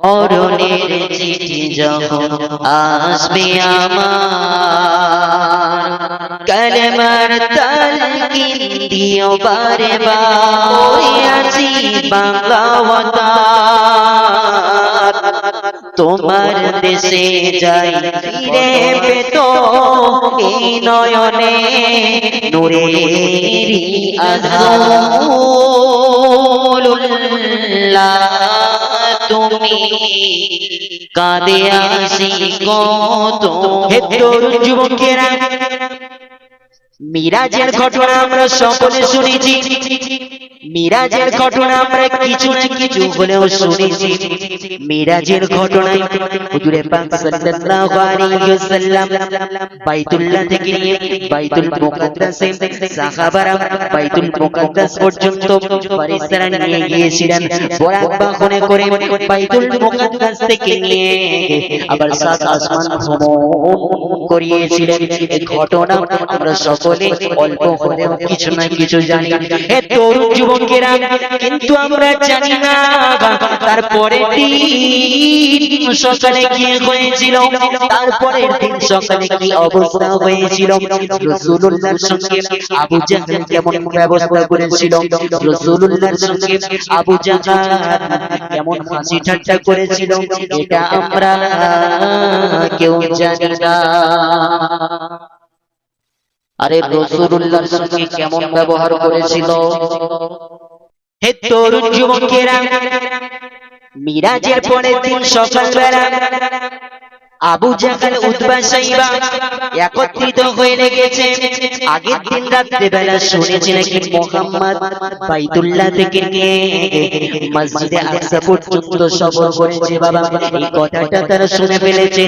মরণের চিঠি যখন আসবে আমার। কালেমার তালকিন দিও বারে আছি বাংলা তোমার দেশে যাই ফিরে পেত নয়নে আধারুল্লাহ তুমি। কাঁদে আসি কত হে তরুণ যুবকেরা মিরাজের ঘটনা আমরা সকলে শুনেছি। মিরাজের ঘটনা আমরা কিছু না কিছু হলেও শুনেছি। মিরাজের ঘটনায় হুজুরে পাক সাল্লাল্লাহু আলাইহি ওয়াসাল্লাম বাইতুল্লাহ থেকে নিয়ে বাইতুল মুকাদ্দাসে সাহাবারা বাইতুল মুকাদ্দাস পর্যন্ত ফেরেশতারা নিয়ে গিয়েছিলেন। বরাক বাহনে করে বাইতুল মুকাদ্দাস থেকে নিয়ে আবার সাত আসমান ভ্রমণ করিয়েছিলেন। এই ঘটনা আমরা সকলে অল্প হলেও কিছু না কিছু জানি। হে তরুণ যুবকেরা, কিন্তু আমরা জানি না তারপরে সকালে কি হয়েছিল তারপরে সকালে কি অবস্থা হয়েছিল? আবু জাহল কেমন ব্যবস্থা করেছিল? রাসূলুল্লাহর আমরা কেউ জানি না। আরে রসুল্লার সঙ্গে কেমন ব্যবহার করেছিল? হে তরুণ যুবকেরা মিরাজের পরের দিন সকালবেলা আবু জাহাল উতবা সাইবা একত্রিত হয়ে লেগেছে। আগের দিন রাত্রে বেলা শুনেছি নাকি মোহাম্মদ বাইতুল্লাহ থেকে মসজিদে আকসা পর্যন্ত সফর করেছে বাবা। এই কথাটা তারা শুনে ফেলেছে।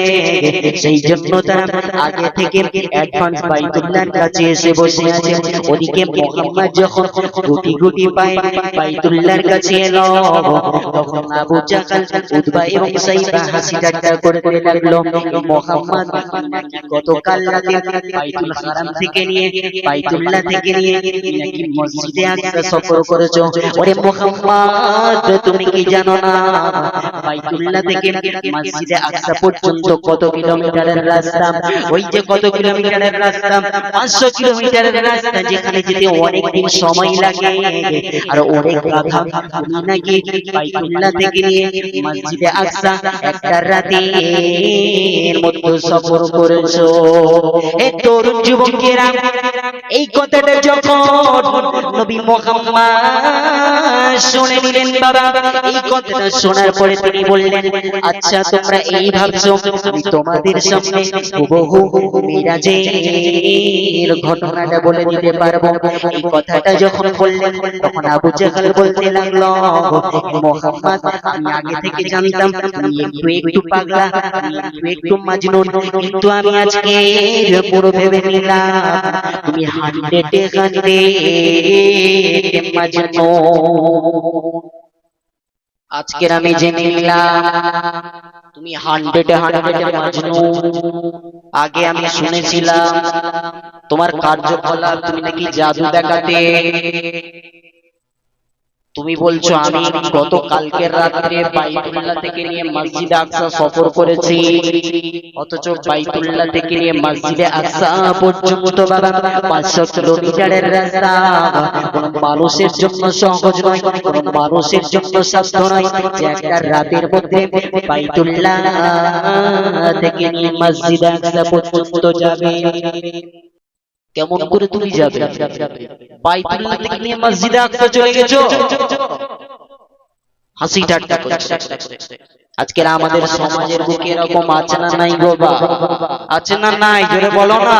সেই জন্য তারা আগে থেকে অ্যাডভান্স বাইতুল্লাহর কাছে এসে বসে আছে। ওদিকে মোহাম্মদ যখন গুটি গুটি পায় বাইতুল্লাহর কাছে এলো, তখন আবু জাহাল উতবা এবং সাইবা হাসি ঠাট্টা করে করে লাগল। তুমি কি জানো না? কত কিলোমিটারের রাস্তা? ওই যে কত কিলোমিটারের রাস্তা? 500 কিলোমিটারের রাস্তা যেখানে যেতে সময় লাগে। আর অনেক নাকি থেকে নিয়ে মসজিদে একটা রাতে। এর মধ্যে সফর করেছ। এ তরুণ যুবকেরা, এই কথাটা যখন নবী মোহাম্মদ শুনে নিলেন বাবা, এই কথাটা শোনার পরে তিনি বললেন আচ্ছা তোমরা এই ভাবছ, আমি তোমাদের সামনে হুবহু মিরাজের ঘটনাটা বলে দিতে পারব। এই কথাটা যখন বললেন, তখন আবু জাহাল বলতে লাগল মোহাম্মদ, আমি আগে থেকে জানতাম একটু পাগলা একটু মাজনুন কিন্তু আমি আজকে ভেবে নিলাম। তুমি আজকের আমি জেনে নিলাম, তুমি হান্ড্রেডে হান্ড্রেডে মাজনুন আগে আমি শুনেছিলাম, তোমার কার্যকলাপ তুমি নাকি জাদু দেখাতে। তুমি বলছো আমি গত কালকের রাত্রে বাইতুল্লাহ থেকে নিয়ে মসজিদে আকসা সফর করেছি। অথচ বাইতুল্লাহ থেকে নিয়ে মসজিদে আকসা পর্যন্ত বাবা পাঁচশো কিলোমিটারের রাস্তা। কোন মানুষের জন্য সহজ নয় কোন মানুষের জন্য সাধ্য নয়। যে একটা রাতের মধ্যে বাইতুল্লাহ থেকে নিয়ে মসজিদে আকসা পর্যন্ত যাবে। কেমন করে তুমি যাবে? বাইতুল্লাহ থেকে নিয়ে মসজিদে আকসা চলে গেছো? হাসি ঠাট্টা করছে। আজকের আমাদের সমাজের বুকে এরকম আছে না নাই গো বা? আছে না নাই? জোরে বলো না।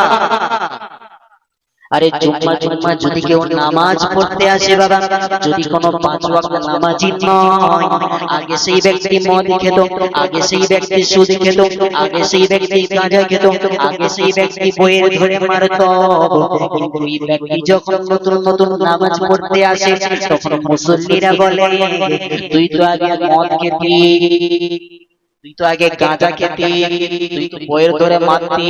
আরে জুম্মা জুম্মা যদি কেউ নামাজ পড়তে আসে বাবা যদি কোনো পাঁচ ওয়াক্ত নামাজি নয় আগে সেই ব্যক্তি মদ খেত আগে সেই ব্যক্তি সুদ খেত আগে সেই ব্যক্তি গাঁজা খেত আগে সেই ব্যক্তি বইয়ের ধরে মারত। কিন্তু এই ব্যক্তি যখন নতুন নতুন নামাজ পড়তে আসে তখন মুসল্লিরা বলে তুই তো আগে মদ খেতি। তুই তো আগে গাঁজা খেতি তুই তো বইয়ের ধরে মারতি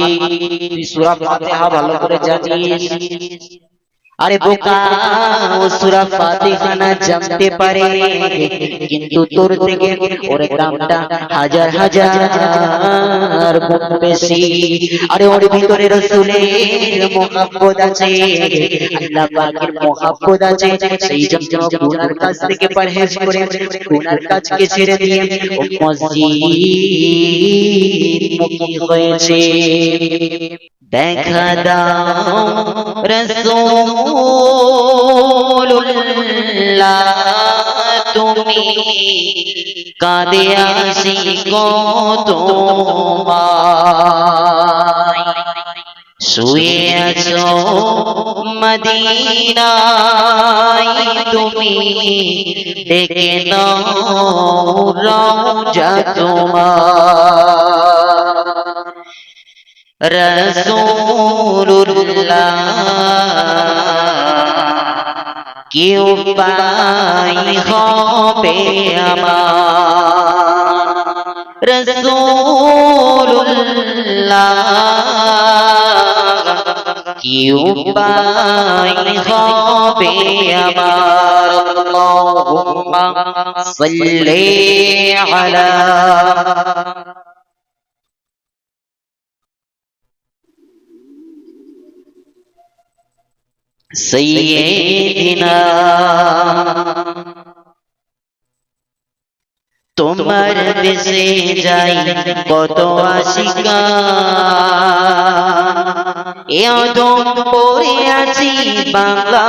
তুই সুরা ফাতিহা ভালো করে জানিস। আরে বোকা ও সূরা ফাতিহা না জানতে পারে। কিন্তু তোর থেকে ওর দামটা হাজার হাজার। গুণ বেশি। আরে ওর ভিতরে রাসূলের মোহাব্বত আছে। আল্লাহ পাকের মোহাব্বত আছে। সেই জন্য গুনার কাজ থেকে পরহেজ করে গুনার কাজকে ছেড়ে দিয়ে ও মসজিদ মুখী হয়েছে। দেখা দাও রসুল্লাহ তুমি কাঁদে আসি তোমায়। শুয়ে আছো মদিনায় তুমি ডেকে নাও রওজা তোমার রসুল্লাহ কেউ পাই হবে আমার। রসুল্লাহ কেউ পাই হবে আমার। সাল্লি আলা সৈয়দিনা তোমার দেশে যাই কত আশিকা। এ অদম পড়ে আছি বাংলা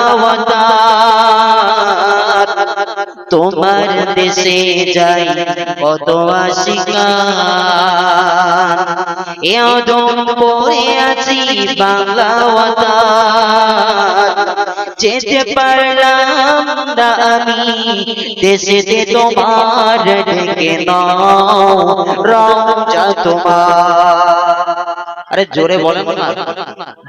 তোমার দেশে যাই কত আশিকা। এ অদম পড়ে আছি বাংলা যেতে পারলাম না আমি দেশেতে তোমার ডেকে নাও? রমজা তোমার। আরে জোরে বলেন না।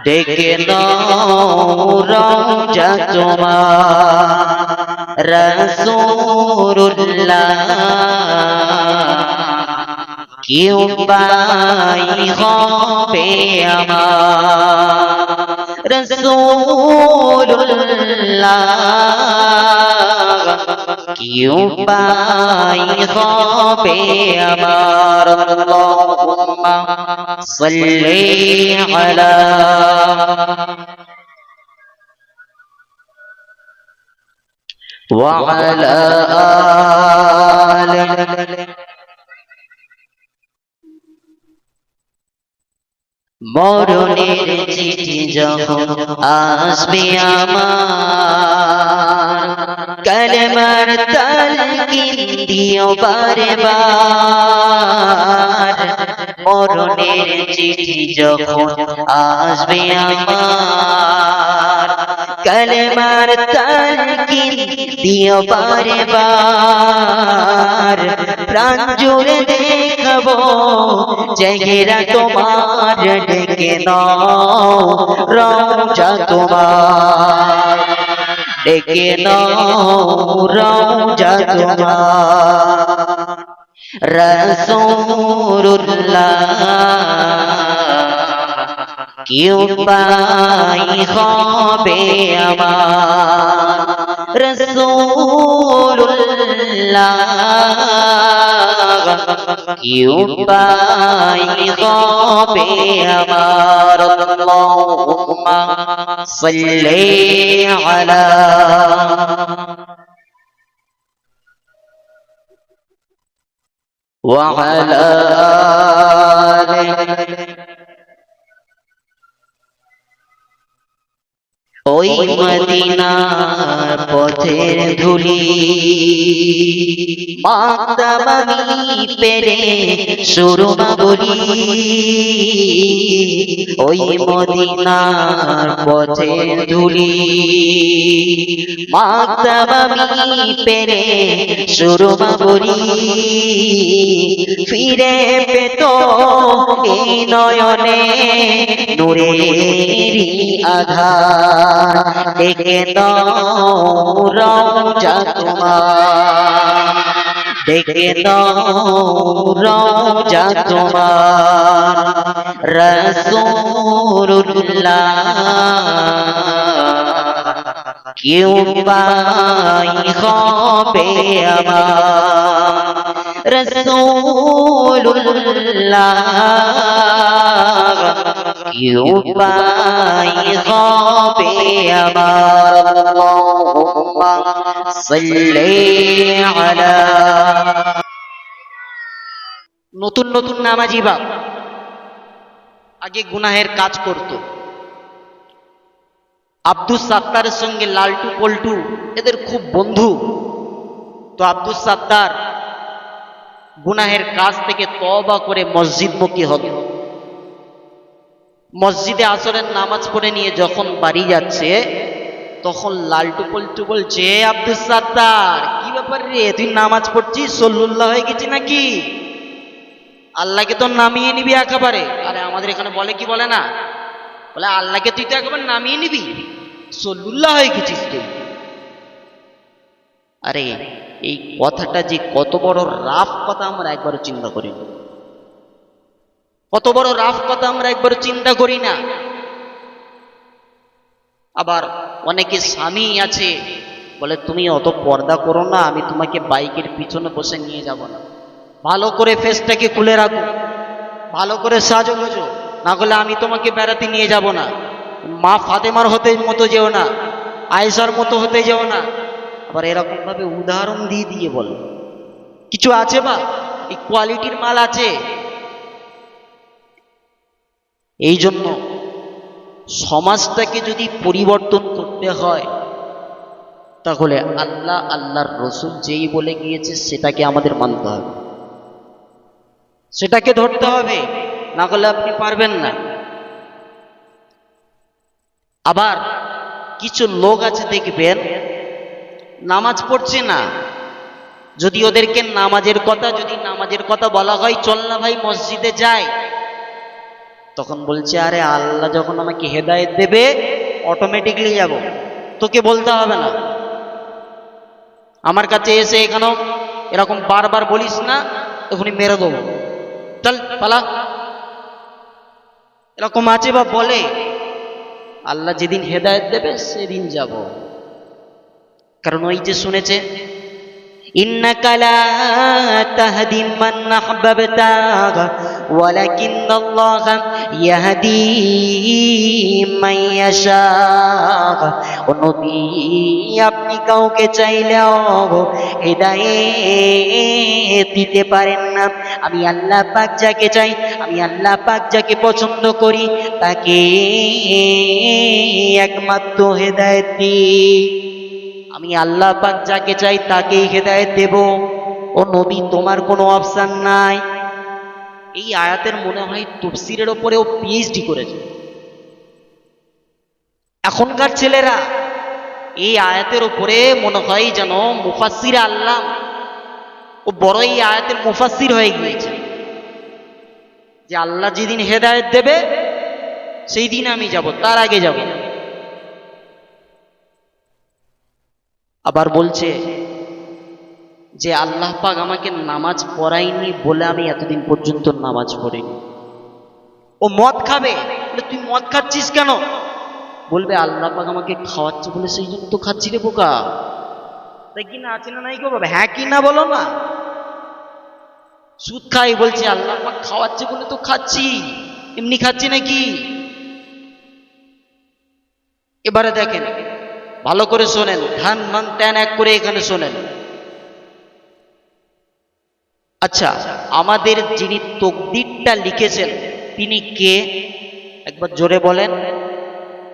ডেকে নাও রমজা তোমার। রসুল্লাহ কেউ পাই হবে আমার রসুল্লাহ কেউ পাই হবে আমার আল্লাহুম্মা সাল্লি আলা وعلى آله মরণের চিঠি যখন আসবে আমার। কলমার তালকিন দিও বারে বার মরণের চিঠি যখন আসবে আমার, কলমার তালকিন দিও বারে বার প্রাণ জুড়ে দেখব, চেহারা তোমার ডেকে নাও রমজা তোমার। ডেকে রসুল্লাহ কেউ পাই হবে আমার রসুল্লাহ কেউ পাই হবে আমার আল্লাহুম্মা সাল্লি আলা وعلى ওই মদিনার পথের ধুলি। মাতাবামি পেরে সুরমা বলি। ওই মদিনার পথের ধুলি। মাতাবামি পেরে সুরমা বলি। ফিরে পেত এই নয়নে? নূরেরই আধার। ডেকে দাও রওজা তোমার ডেকে রওজা তোমার রসুল্লাহ কেউ পাই হবে আমার রসুল্লাহ কেউ পাই হবে আমার নতুন নতুন নামাজি বাপ আগে গুনাহের কাজ করত আব্দুস সাত্তারের সঙ্গে লালটু পল্টু, এদের খুব বন্ধু। তো আব্দুস সাত্তার গুনাহের কাজ থেকে তবা করে মসজিদ মসজিদমুখী হল মসজিদে আসরের নামাজ পড়ে নিয়ে যখন বাড়ি যাচ্ছে, তখন লালটু পল্টু বলছে আব্দুস সাত্তার, কি ব্যাপার রে? তুই নামাজ পড়ছিস? সল্লুল্লাহ হয়ে গেছি নাকি? আল্লাহকে তো নামিয়ে নিবি একেবারে। আরে আমাদের এখানে বলে কি বলে না? বলে, আল্লাহকে তুই তো একবার নামিয়ে নিবি। সল্লুল্লাহ হয়ে গেছিস তুই আরে, এই কথাটা যে কত বড় রাফ কথা আমরা একবারও চিন্তা করি কত বড় রাফ কথা আমরা একবারও চিন্তা করি না। আবার অনেকে স্বামী আছে, বলে, তুমি অত পর্দা করো না, আমি তোমাকে বাইকের পিছনে বসে নিয়ে যাব না। ভালো করে ফেসটাকে খুলে রাখো, ভালো করে সাজো গুজো না হলে আমি তোমাকে বেড়াতে নিয়ে যাব না। মা ফাতেমার হতে মতো যেও না, আয়েশার মতো হতে যেও না। আবার এরকম ভাবে উদাহরণ দিয়ে দিয়ে বল, কিছু আছে বা? এই কোয়ালিটির মাল আছে? এই জন্য সমাজটাকে যদি পরিবর্তন করতে হয়, তাহলে আল্লাহ আল্লাহর রসুল যেই বলে গিয়েছে, সেটাকে আমাদের মানতে হবে। সেটাকে ধরতে হবে। না হলে আপনি পারবেন না। আবার কিছু লোক আছে দেখবেন, নামাজ পড়ছে না। যদি ওদেরকে নামাজের কথা, যদি নামাজের কথা বলা হয়, চল না ভাই, মসজিদে যায় তখন বলছে, আরে আল্লাহ যখন আমাকে হেদায়েত দেবে অটোমেটিকলি যাব। তোকে বলতে হবে না। আমার কাছে এসে এখানেও এরকম বারবার বলিস না, এখনই মেরে দেবো। চল, পালা। এরকম আছে বা বলে। আল্লাহ যেদিন হেদায়ত দেবে সেদিন যাব। কারণ ওই যে শুনেছে إنك لا تهدي من أحببت ولكن الله يهدي من يشاء ও নবী আপনি কাউকে চাইলেও হেদায়েত দিতে পারেন না আমি আল্লাহ পাক যাকে চাই আমি আল্লাহ পাক যাকে পছন্দ করি তাকে একমাত্র হেদায়েত দিই আমি আল্লাহ পাক যাকে চাই তাকেই হেদায়েত দেব। ও নবী, তোমার কোনো অপশান নাই। এই আয়াতের মনে হয় তফসিরের ওপরে ও পিএইচডি করেছে। এখনকার ছেলেরা এই আয়াতের উপরে মনে হয় যেন মুফাসির আল্লাহ। ও বড় এই আয়াতের মুফাসির হয়ে গিয়েছে। যে আল্লাহ যেদিন হেদায়েত দেবে, সেই দিন আমি যাব, তার আগে যাব। না আবার বলছে যে, আল্লাহ পাক আমাকে নামাজ পড়ায়নি বলে আমি এতদিন পর্যন্ত নামাজ পড়িনি। ও মদ খাবে? তুই মদ খাচ্ছিস কেন? বলবে, আল্লাহ পাক আমাকে খাওয়াচ্ছে বলে সেই জন্য তো খাচ্ছি রে বোকা। তাই কি না আছে না নাই বাবা? হ্যাঁ কি না বলো না। সুদ খাই বলছে, আল্লাহ পাক খাওয়াচ্ছে বলে তো খাচ্ছি, এমনি খাচ্ছি নাকি? এবারে দেখেন ভালো করে শোনেন। ধান, মান, ট্যান এক করে এখানে শোনেন। আচ্ছা আমাদের যিনি তকদিরটা লিখেছেন, তিনি কে? একবার জোরে বলেন।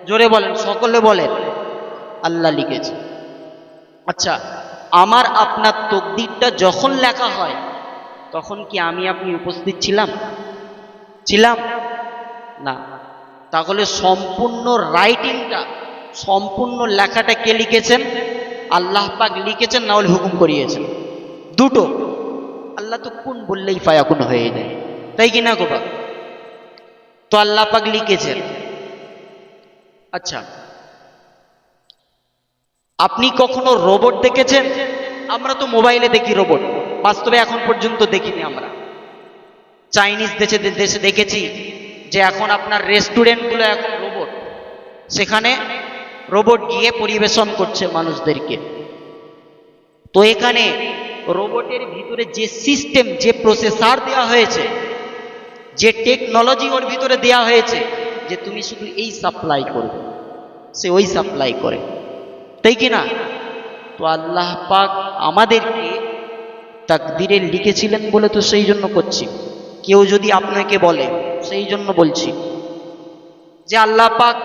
জোরে বলেন, সকলে বলেন। আল্লাহ লিখেছে। আচ্ছা আমার, আপনার তকদিরটা যখন লেখা হয়, তখন কি আমি আপনি উপস্থিত ছিলাম? ছিলাম? না। তাহলে সম্পূর্ণ রাইটিংটা সম্পূর্ণ লেখাটা কে লিখেছেন? আল্লাহ পাক লিখেছেন না হলে হুকুম করিয়েছেন। দুটো। আল্লাহ তো কোন বললেই ফায়াকুন হয়ে যায়। তাই কি না গোবা তো আল্লাহ পাক লিখেছেন। আচ্ছা। আপনি কখনো রোবট দেখেছেন? আমরা তো মোবাইলে দেখি রোবট। বাস্তবে এখন পর্যন্ত দেখিনি আমরা। চাইনিজ দেশে দেশে দেখেছি যে এখন আপনার রেস্টুরেন্টগুলো এখন রোবট। সেখানে রোবট গিয়ে পরিবেশন করছে মানুষদেরকে। তো এখানে রোবটের ভিতরে যে সিস্টেম, যে প্রসেসার দেওয়া হয়েছে, যে টেকনোলজি ওর ভিতরে দেওয়া হয়েছে, যে তুমি শুধু এই সাপ্লাই করবে, সে ওই সাপ্লাই করে। তাই কি না? তো আল্লাহ পাক আমাদেরকে তাকদিরে লিখেছিলেন বলে তো সেই জন্য করছি। কেউ যদি আপনাকে বলে, সেই জন্য বলছি। যে আল্লাহ পাক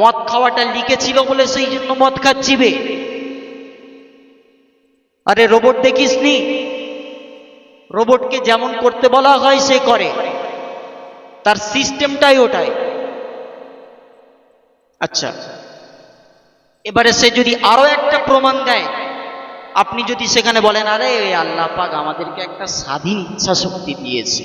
মদ খাওয়াটা লিখেছিল বলে সেই জন্য মদ খাচ্ছিবে আরে রোবট দেখিস দেখিসনি রোবটকে যেমন করতে বলা হয়, সে করে। তার সিস্টেমটাই ওটাই। আচ্ছা এবারে সে যদি আরও একটা প্রমাণ দেয়, আপনি যদি সেখানে বলেন, আরে আল্লাহ পাক আমাদেরকে একটা স্বাধীন ইচ্ছা শক্তি দিয়েছে।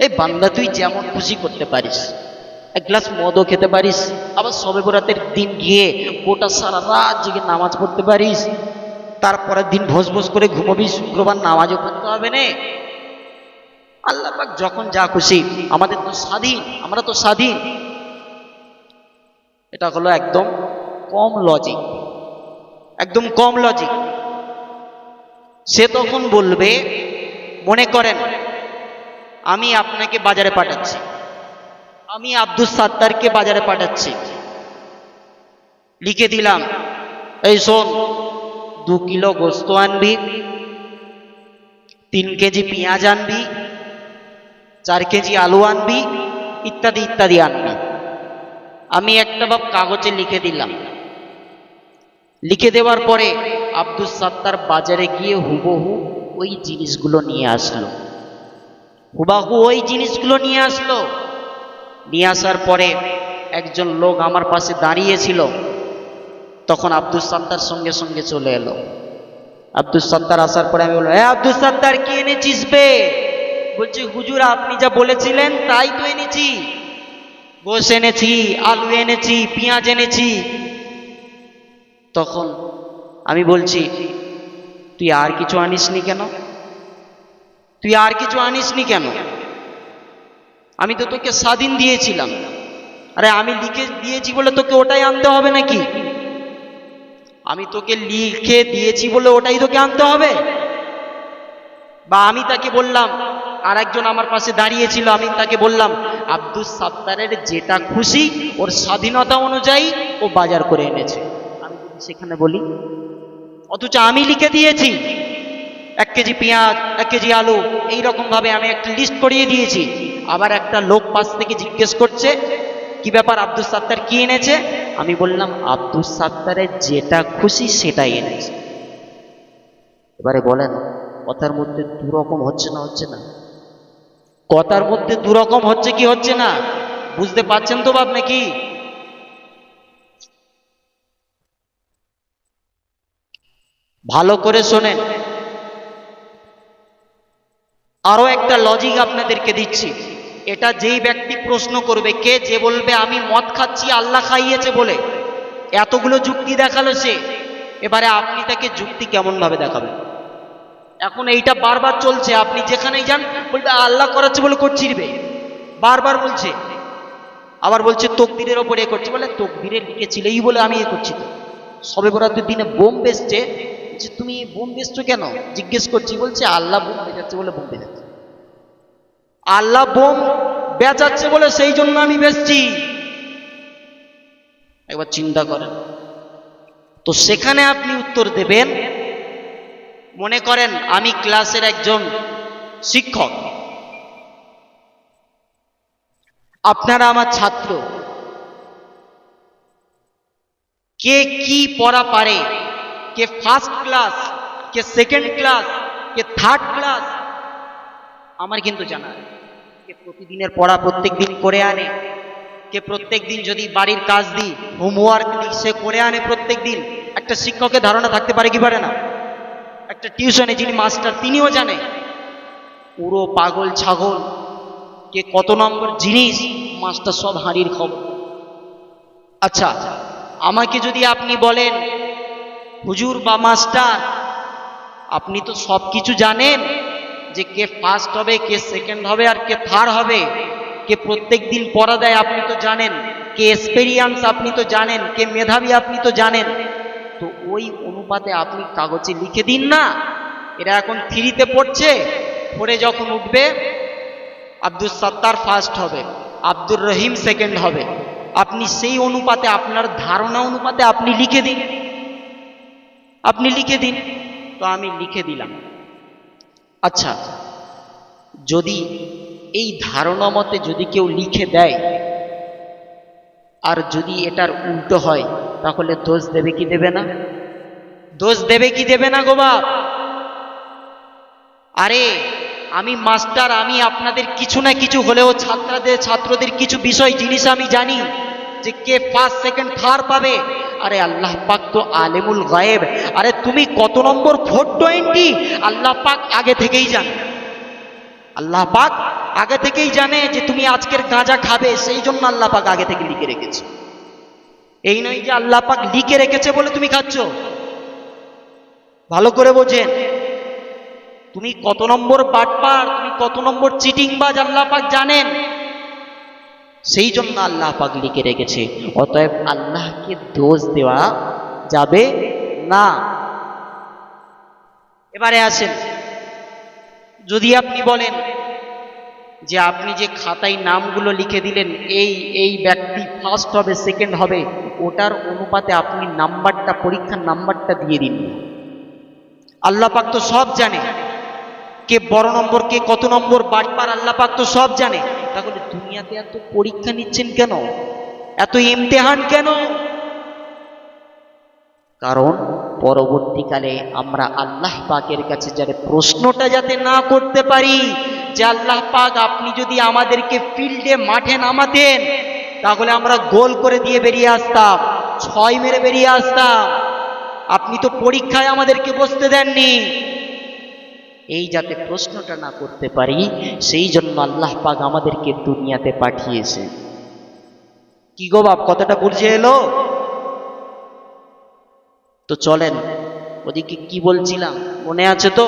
এই বান্দা, তুই যেমন খুশি করতে পারিস। এক গ্লাস মদও খেতে পারিস, আবার সবে বরাতের দিন গিয়ে গোটা সারা রাত জেগে নামাজ পড়তে পারিস। তারপরের দিন ভোজ ভোজ করে ঘুমবি, শুক্রবার নামাজও পড়তে হবে না। আল্লাহ পাক যখন যা খুশি, আমাদের তো স্বাধীন, আমরা তো স্বাধীন। এটা হলো একদম কম লজিক একদম কম লজিক সে তখন বলবে, মনে করেন, আমি আপনাকে বাজারে পাঠাচ্ছি। আমি আব্দুল সাত্তারকে বাজারে পাঠাচ্ছি। লিখে দিলাম, এই শোন, দু কিলো গোস্ত আনবি, তিন কেজি পেঁয়াজ আনবি, চার কেজি আলু আনবি, ইত্যাদি ইত্যাদি আনবি। আমি একটা ভাব কাগজে লিখে দিলাম। লিখে দেওয়ার পরে আব্দুল সাত্তার বাজারে গিয়ে হুবহু ওই জিনিসগুলো নিয়ে আসলো। হুবাহু ওই জিনিসগুলো নিয়ে আসলো। নিয়ে আসার পরে একজন লোক আমার পাশে দাঁড়িয়েছিল। তখন আব্দুল সাত্তার সঙ্গে সঙ্গে চলে এলো। আব্দুল সাত্তার আসার পরে আমি বললাম হ্যাঁ আব্দুল সাত্তার, কি এনেছিস বে? বলছি, হুজুর, আপনি যা বলেছিলেন তাই তো এনেছি। গোস এনেছি, আলু এনেছি, পেঁয়াজ এনেছি। তখন আমি বলছি, তুই আর কিছু আনিসনি কেন? তুই আর কিছু আনিসনি কেন? আমি তো তোকে স্বাধীন দিয়েছিলাম। আরে আমি লিখে দিয়েছি বলে তোকে ওটাই আনতে হবে নাকি? আমি তোকে লিখে দিয়েছি বলে ওটাই তোকে আনতে হবে? বা আমি তাকে বললাম আর একজন আমার পাশে দাঁড়িয়েছিল, আমি তাকে বললাম আব্দুল সাত্তারের যেটা খুশি, ওর স্বাধীনতা অনুযায়ী ও বাজার করে এনেছে। আমি সেখানে বলি, অথচ আমি লিখে দিয়েছি। এক কেজি পেঁয়াজ, এক কেজি আলু এইরকম ভাবে আমি একটা লিস্ট করিয়ে দিয়েছি। আবার একটা লোক পাশ থেকে জিজ্ঞেস করছে, কি ব্যাপার আব্দুল সাত্তার, কি এনেছে? আমি বললাম আব্দুল সাত্তারের যেটা খুশি সেটাই এনেছে। এবারে বলেন, কথার মধ্যে দুরকম হচ্ছে না হচ্ছে না? কথার মধ্যে দুরকম হচ্ছে কি, হচ্ছে না? বুঝতে পারছেন তো বাপ নাকি ভালো করে শোনেন আরও একটা লজিক আপনাদেরকে দিচ্ছি। এটা যেই ব্যক্তি প্রশ্ন করবে, কে যে বলবে, আমি মদ খাচ্ছি, আল্লাহ খাইয়েছে বলে। এতগুলো যুক্তি দেখাল সে। এবারে আপনি তাকে যুক্তি কেমন ভাবে দেখাবেন? এখন এইটা বারবার চলছে, আপনি যেখানেই যান, বলবে, আল্লাহ করাচ্ছে বলে করছিরবে বারবার বলছে। আবার বলছে তকদিরের ওপরে এ করছে। বলে তকদিরে লিখেছিলেই বলে আমি এ করছি সবে বরাতের দিনে বোম বেচছে যে তুমি বোম বেচছো কেন? জিজ্ঞেস করছি, বলছে, আল্লাহ বোম বেচাচ্ছে বলে বোম বেচাচ্ছে। আল্লাহ বোম বেচাচ্ছে বলে সেই জন্য আমি বেচছি। একবার চিন্তা করেন। তো সেখানে আপনি উত্তর দেবেন, মনে করেন আমি ক্লাসের একজন শিক্ষক। আপনারা আমার ছাত্র। কে কি পড়া পারে? কে ফার্স্ট ক্লাস কে সেকেন্ড ক্লাস কে থার্ড ক্লাস আমার কিন্তু জানা কে প্রতিদিনের পড়া প্রত্যেক দিন করে আনে, কে প্রত্যেক দিন যদি বাড়ির কাজ দিই হোমওয়ার্ক দিই, সে করে আনে প্রত্যেক দিন। একটা শিক্ষকের ধারণা থাকতে পারে কি পারে না? একটা টিউশনে যিনি মাস্টার তিনিও জানে। পুরো পাগল ছাগল, কে কত নম্বর জিনিস মাস্টার সব হাঁড়ির খবর। আচ্ছা আমাকে যদি আপনি বলেন হুজুর বা মাস্টার, আপনি তো সব কিছু জানেন যে কে ফার্স্ট হবে, কে সেকেন্ড হবে আর কে থার্ড হবে। কে প্রত্যেক দিন পড়া দেয় আপনি তো জানেন। কে এক্সপেরিয়েন্স আপনি তো জানেন। কে মেধাবী আপনি তো জানেন। তো ওই অনুপাতে আপনি কাগজে লিখে দিন না। এরা এখন থ্রিতে পড়ছে। পড়ে যখন উঠবে আব্দুল সত্তার ফার্স্ট হবে, আব্দুর রহিম সেকেন্ড হবে। আপনি সেই অনুপাতে, আপনার ধারণা অনুপাতে আপনি লিখে দিন। আপনি লিখে দিন। তো আমি লিখে দিলাম। আচ্ছা যদি এই ধারণা মতে যদি কেউ লিখে দেয়, আর যদি এটার উল্টো হয়, তাহলে দোষ দেবে কি দেবে না? দোষ দেবে কি দেবে না গো বাপ? আরে, আমি মাস্টার, আমি আপনাদের কিছু না কিছু হলেও ছাত্রদের ছাত্রদের কিছু বিষয়, জিনিস আমি জানি। যে কে ফার্স্ট সেকেন্ড থার্ড পাবে। আরে আল্লাহ পাক তো আলেমুল গায়েব। আরে তুমি কত নম্বর ফোর টোয়েন্টি? আল্লাহ পাক আগে থেকেই জানে। আল্লাহ পাক আগে থেকেই জানে যে তুমি আজকের গাঁজা খাবে, সেই জন্য আল্লাহ পাক আগে থেকে লিখে রেখেছে। এই নয় যে আল্লাহ পাক লিখে রেখেছে বলে তুমি খাচ্ছ। ভালো করে বোঝেন। তুমি কত নম্বর বাটপার, তুমি কত নম্বর চিটিং বাজ আল্লাহ পাক জানেন। সেই জন্য আল্লাহ পাক লিখে রেখেছে, অতএব আল্লাহকে দোষ দেওয়া যাবে না। এবারে আসেন, যদি আপনি বলেন যে আপনি যে খাতায় নামগুলো লিখে দিলেন, এই এই ব্যক্তি ফার্স্ট হবে সেকেন্ড হবে, ওটার অনুপাতে আপনি নাম্বারটা, পরীক্ষার নাম্বারটা দিয়ে দিন। আল্লাহ পাক তো সব জানে। কে বড় নম্বর, কে কত নম্বর বাটপার আল্লাহ পাক তো সব জানে। তাহলে দুনিয়াতে এত পরীক্ষা নিচ্ছেন কেন? এত ইমতেহান কেন? কারণ পরবর্তীকালে আমরা আল্লাহ পাকের কাছে যাতে প্রশ্নটা যাতে না করতে পারি, যে আল্লাহ পাক আপনি যদি আমাদেরকে ফিল্ডে মাঠে নামাতেন, তাহলে আমরা গোল করে দিয়ে বেরিয়ে আসতাম, ছয় মেরে বেরিয়ে আসতাম। আপনি তো পরীক্ষায় আমাদেরকে বসতে দেননি। এই যাতে প্রশ্নটা না করতে পারি, সেই জন্য আল্লাহ পাক আমাদেরকে দুনিয়াতে পাঠিয়েছে। কি গো বাপ, কথাটা বুঝে এলো? তো চলেন, ওদিকে কি বলছিলাম? মনে আছে তো?